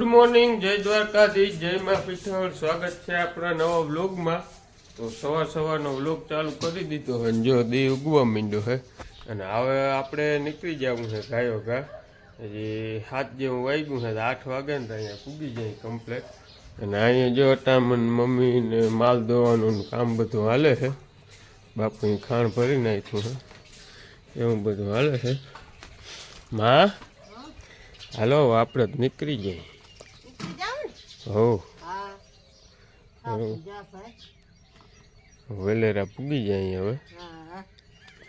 Morning જય દ્વારકાધીશ જય મા પીઠળ સ્વાગત છે આપણા નવા વ્લોગમાં તો સવાર સવારનો વ્લોગ ચાલુ કરી દીધો હોય ને જો દી ઉગવા માંડ્યો હે અને હવે આપણે નીકળી જવું છે ગાયો ઘા હજી સાત જેવું વાગ્યું છે તો આઠ વાગે ને તો અહીંયા પૂગી જાય કમ્પ્લેટ અને અહીંયા જો અટામણ મમ્મી ને માલ ધોવાનું કામ બધું હાલે છે. બાપુની ખાણ ભરી નાખ્યું છે. એવું બધું હાલે છે. માં? હાલો આપણે જ નીકળી જાય હો. વેલેરા પૂગી જાય હવે.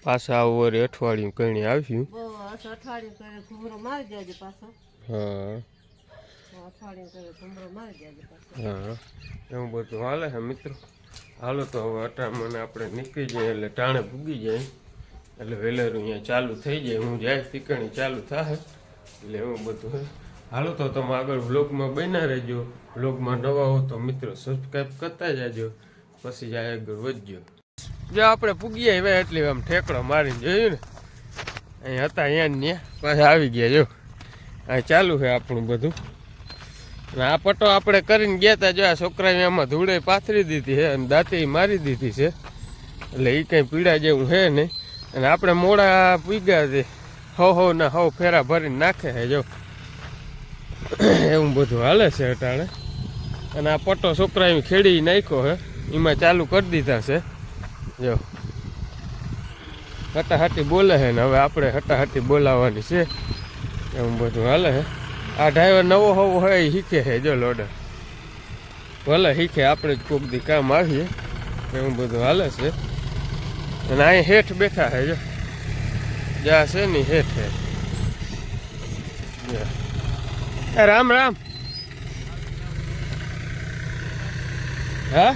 પાછા આવું વળી અઠવાડિયું કઈ આવ્યું. અઠવાડિયું કરે ઘૂમરો મારી દેજો પાછો. હા. હા. એવું બધું હાલે છે મિત્રો. હાલો તો હવે અટામણ આપણે નીકળી જઈએ એટલે ટાણે પૂગી જાય. એટલે વેલેરું અહીંયા ચાલુ થઈ જાય. હું જાય ટીકણી ચાલુ થાય એટલે એવું બધું હાલો તો તમે આગળ વ્લોગમાં બન્યા રહેજો. વ્લોગમાં નવા હો તો મિત્રો સબસ્ક્રાઈબ કરતા જાજો. પછી જાય આગળ વધ્યો. જો આપણે પૂગીએ હવે એટલી આમ ઠેકડો મારીને જોયું ને, અહીં હતા, અહીંયા ને પાછા આવી ગયા, જો. અહીં ચાલુ છે આપણું બધું. અને આ પટ્ટો આપણે કરીને ગયા હતા જો આ છોકરાએ એમાં ધૂળે પાથરી દીધી છે અને દાંતે મારી દીધી છે. એટલે એ કંઈ પીડા જેવું છે નહીં. અને આપણે મોડા પૂગ્યા છે. હો હો ના હો ફેરા ભરીને નાખે છે, જો. એવું બધું હાલે છે અટાણે. અને આ પટ્ટો છોકરાએ ખેડી નાખ્યો છે. એમાં ચાલુ કરી દીધા છે. જો. હટાહટી બોલે છે ને હવે આપણે હટાહટી બોલાવવાની છે. એવું બધું હાલે છે. આ ડ્રાઈવર નવો હોવો હોય એ શીખે છે, જો લોડર. ભલે શીખે, આપણે જ કોક દી કામ આવીએ. એવું બધું હાલે છે. અને અહીં હેઠ બેઠા છે, જો. જ્યાં છે ને હેઠ. હે. રામ રામ. હા?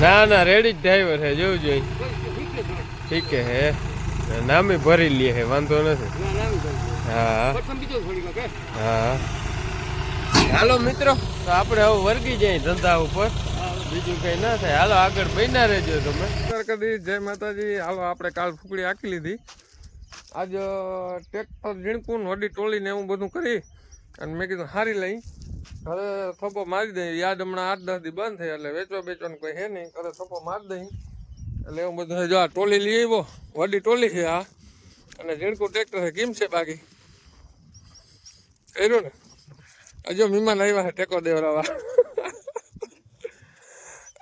ના ના રેડી જ ડ્રાઈવર છે જોવું જોઈએ. ઠીક છે હે. નામે ભરી લે હે વાંધો નથી. હા. હા. હાલો મિત્રો તો આપણે હવે વર્ગી જાય ધંધા ઉપર. બીજું કઈ ના થાય. હાલો આગળ બન્યા રહેજો તમે. કદી જય માતાજી. હાલો આપણે કાલ ફૂકડી આંકી લીધી. આજ ટ્રેક્ટર ઝીણકું વડી ટોળીને એવું બધું કરી. અને મેં કીધું, હારી લઈ. હવે થપ્પો મારી દઈ. યાદ હમણાં આઠ દસ દી બંધ થઈ એટલે વેચવા બેચવાનું કોઈ હે નહીં. કરે થપ્પો મારી દઈ. એટલે એવું બધું જો આ ટોલી લઈ આવ્યો. વડી ટોલી છે આ. અને ઝીણકું ટ્રેક્ટર છે. કેમ છે બાકી. કર્યું ને? હજુ મહેમાન આવ્યા છે ટેકો દેવરાવા.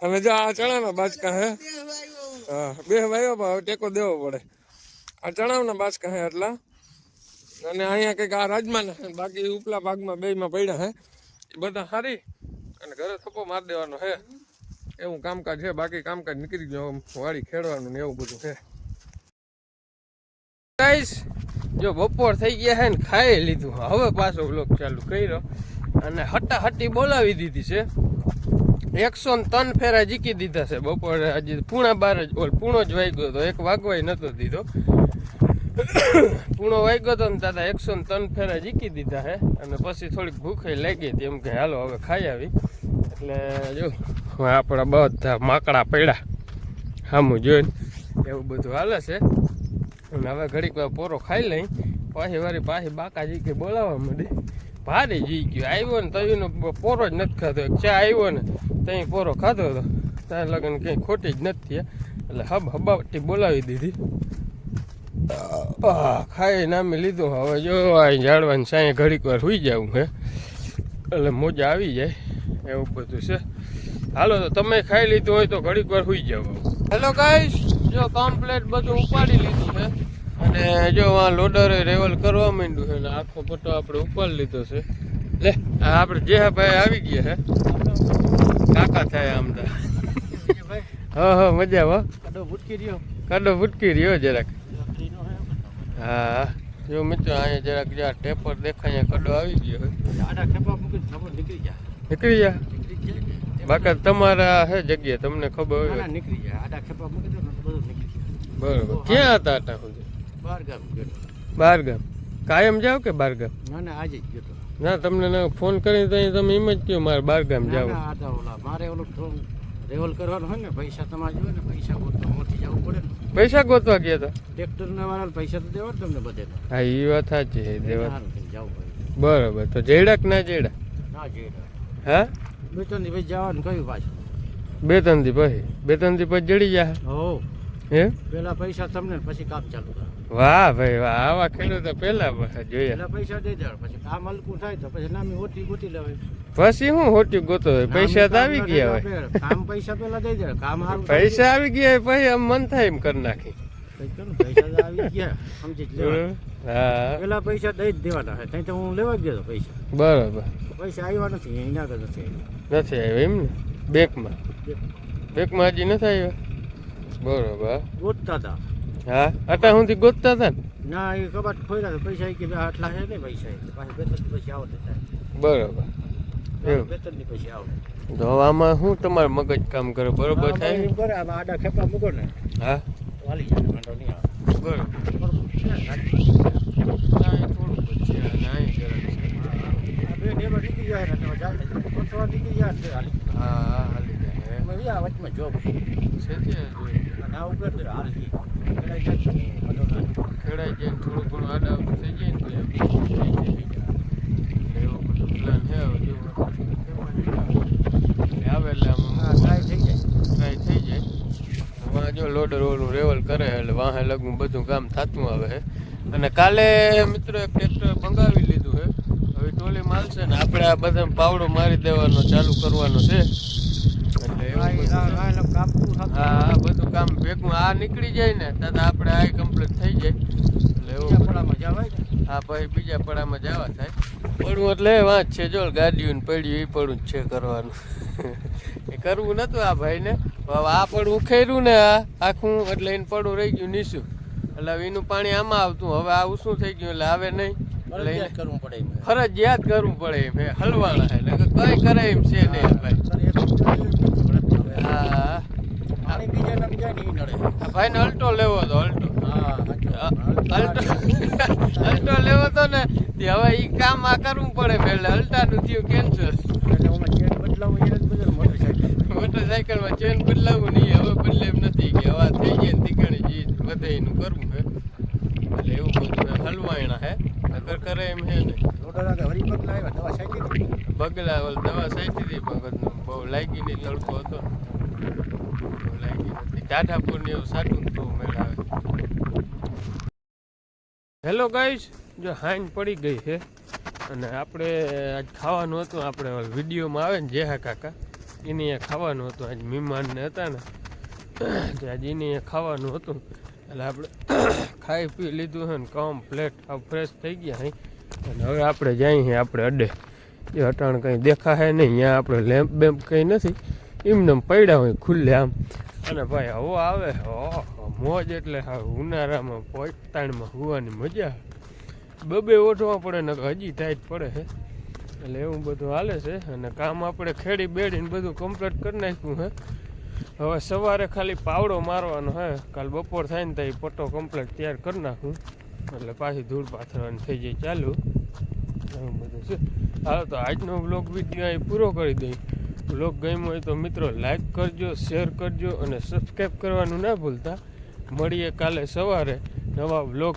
અને જો આ ચણાના બાચકા હે. હા, બે ભાઈઓ ટેકો દેવો પડે. આ ચણાવના બાચકા હે એટલા અને અહીંયા કંઈક આ રાજમાના બાકી ઉપલા ભાગમાં બેમાં પડ્યા હે એ બધા સારી અને ઘરે થપ્પો મારી દેવાનો હે એવું કામકાજ છે, બાકી કામકાજ નીકળી ગયો વાળી ખેડવાનું ને એવું બધું છે. ગાઈસ જો બપોર થઈ ગયા હે ને, ખાઈ લીધું. હવે પાછો બ્લોક ચાલુ કર્યો અને હટ્ટા હટ્ટી બોલાવી દીધી છે. એકસો ને ત્રણ ફેરા જીકી દીધા છે બપોરે. હજી પૂણા બાર જ, ઓલ પૂણો જ વાગ્યો હતો, એક વાગવાય નતો દીધો. પૂણો વાગ્યો હતો ને દાદા એકસો ને ત્રણ ફેરા જીકી દીધા હે. અને પછી થોડીક ભૂખે લાગી હતી. એમ કે હાલો, હવે ખાઈ આવી. એટલે જો આપણા બધા માકડા પડ્યા. સામું જોઈને એવું બધું હાલે છે. અને હવે ઘડીક વાર પોરો ખાઈ લઈ. પાછી વારી પાછી બાકાજી કે બોલાવવા માંડી. ભારે જી ગયો. આવ્યો ને તયનો પોરો જ નથી ખાધો. ચા આવ્યો ને ત્યાં પોરો ખાધો હતો ત્યાં લગ્ન કંઈ ખોટી જ નથી એટલે હબ હબાટી બોલાવી દીધી. ખાઈ નામે લીધું. હવે જો આ ઝાડવાની સાંય ઘડીક વાર સુઈ જવું હે. એટલે મોજા આવી જાય. એવું બધું છે. હાલો તો તમે ખાઈ લીધું હોય તો ઘડીક વાર સુઈ જાવ હેલો ગાઈસ જો કમ્પ્લેટ બધું ઉપાડી લીધું છે. અને જો આ લોડરે રેવલ કરવા માંડ્યું છે અને આખો પટ્ટો આપણે ઉપાડી લીધો છે. લે આ આપણે જે ભાઈ આવી ગયા છે કાકા થાય આમ તો. હા હા મજા હો. કાડો ભૂટકી રહ્યો. કાડો ફૂટકી રહ્યો જરાક. હા. જો મિત્રો અહીંયા જરાક જ્યાં ટેપર દેખાય અહીંયા કડો આવી ગયો નીકળી જા નીકળી તમારા હે જગ્યા તમને ખબર હોય? નીકળી આડા ખેપા મૂકી દો જાય. બરોબર. ક્યાં હતા આટા સુધી? ગામ બાર ગામ કાયમ જાવ કે બાર ગામ ના ના આજે ગયો તો. ના તમને ફોન કરીને તો તમે એમ જ કહો મારે બાર ગામ જાવ. મારે ઓલું રેવલ કરવાનું હોય ને પૈસા તમારે જોઈએ ને પૈસા ગોતવા મોટી જવું પડે ને. પૈસા ગોતવા ગયા હતા? ટ્રેક્ટર ના વાળા પૈસા તો દેવા તમને બધે. હા એ વાત સાચી છે દેવા. બરોબર તો જેડા કે ના જેડા? ના જેડા. હા? બે ત્રણ દિવસ જવાનું કયું પાછું. બે ત્રણ દિવસ પછી? બે ત્રણ દિવસ પછી જડી જાય હો હે? પેલા પૈસા તમને પછી કામ ચાલુ કરો. વાહ ભાઈ વાહ આવા ખેડૂતો પેલા જોઈએ. પેલા પૈસા દઈ દેવા પછી કામ હલકું થાય તો પછી નામી ઓટી ગોતી લેવાય. પછી હું હોટ્યું ગોતો હોય? પૈસા તો આવી ગયા હોય. કામ પૈસા પેલા દઈ દે કામ સારું પૈસા આવી ગયા પછી આમ મન થાય એમ કરી નાખી. પૈસા આવી ગયા સમજી પેલા પૈસા દઈ જ દેવાના છે ત્યાં તો હું લેવા જ ગયો પૈસા. બરાબર. પૈસા આવ્યા નથી એના નથી. નથી આવ્યો એમ ને? બેંકમાં. બેંકમાં હજી નથી આવ્યો? બરોબર. ગોતતા હતા હા? અત્યારે સુધી ગોતતા હતા ને? ના એ કબાટ ખોલ્યા પૈસા કે આટલા છે ને પૈસા પાછી બે ત્રણ પછી આવડે બરોબર. એવું બે પછી આવડે. તો આમાં શું તમારું મગજ કામ કરે બરોબર થાય? એમ કરે આમાં આડા ખેપા મૂકો ને. હા? વાલી જાય વાંધો નહીં આવે. બરોબર. હા. બી આ વચમાં જોબ અને આ ઉપર તો હાલી જાય આવે. ખેડાઈ જાય થોડું ઘણું આડા થઈ જાય ને એવો બધો plan છે આવે એટલે આમ ટ્રાય થઈ જાય. ટ્રાય થઈ જાય. વાં જો લોડર ઓલું રેવલ કરે એટલે વાહે લગ્ન બધું કામ થતું આવે છે. અને કાલે મિત્રો એક ટ્રેક્ટર મંગાવી લીધું છે. હવે ટોલી માલશે ને આપણે આ બધા પાવડો મારી દેવાનો ચાલુ કરવાનો છે. હા આ બધું કામ ભેગું આ નીકળી જાય ને ત્યાં આપણે આ કમ્પ્લીટ થઈ જાય. એટલે. પડામાં જવાય ને? હા પછી બીજા પડામાં જવા થાય. પડવું એટલે વાંચ છે જો ગાડીઓ ને પડ્યું એ પડવું જ છે કરવાનું. એ કરવું નતું આ ભાઈને. હવે આ પડવું ખેર્યું ને આ આખું એટલે એને પડવું રહી ગયું નીસું એટલે એનું પાણી આમાં આવતું. હવે આવું શું થઈ ગયું? એટલે આવે નહીં. એટલે કરવું પડે એમ. ફરજિયાત કરવું પડે એમ. હે હલવાના એટલે કઈ કરે એમ છે નહીં ભાઈ સર, એક બીજા ને એક બીજું પડે. હવે હા પાણી બીજાને બીજા નહીં ભાઈને અલ્ટો લેવો હતો અલ્ટો. હા, અલ્ટો અલ્ટો લેવો તો ને તે હવે ઈ કામ આ કરવું પડે પેલે અલ્ટાનું થયું કેન્સલ ઓમાં ચેન બદલાવું નહીં હવે બદલે એમ નથી કે હવે થઈ જાય ને તીકણી જી બધે એનું કરવું છે. એટલે એવું બધું. હલવાયણા હે. નકર કરે એમ હે ને. બગલા દવા સાચી હતી ભગતનું બહુ લાગી નહીં તડકો હતો. લાગી નથી એવું સાટું તો મેળાવે હેલો ગાઈસ જો હાઈન પડી ગઈ છે અને આપણે આજ ખાવાનું હતું, આપણે વિડીયોમાં આવે ને જેહા કાકા, એની એ ખાવાનું હતું, આજ મહેમાનને હતા ને, તો આજ એની એ ખાવાનું હતું. એટલે આપણે ખાઈ પી લીધું છે ને કમ્પ્લેટ આવ ફ્રેશ થઈ ગયા અહીં અને હવે આપણે જઈએ આપણે અડે. એ અટાણ કંઈ દેખાય નહીં, અહીંયા આપણે લેમ્પ બેમ્પ કંઈ નથી. એમને એમ પડ્યા હોય ખુલ્લે આમ. અને ભાઈ, હવો આવે. મોજ એટલે ઉનાળામાં, પોતાણમાં હોવાની મજા બબે ઓઢવા પડે, ને હજી ટાઈટ પડે છે એટલે એવું બધું હાલે છે. અને કામ આપણે ખેડી બેડીને બધું કમ્પ્લીટ કરી નાખ્યું હે. હવે સવારે ખાલી પાવડો મારવાનો હે. કાલ બપોર થાય ને તો એ પટ્ટો કમ્પ્લીટ તૈયાર કરી નાખું. એટલે પાછી ધૂળ પાથરવાની થઈ જાય ચાલુ. એવું બધું છે. હાલો તો આજનો બ્લોગ વીડિયો અહીં પૂરો કરી દઈ બ્લોગ ગમ્યો હોય તો મિત્રો લાઈક કરજો શેર કરજો અને સબસ્ક્રાઈબ કરવાનું ના ભૂલતા. મળીએ કાલે સવારે નવા બ્લોગ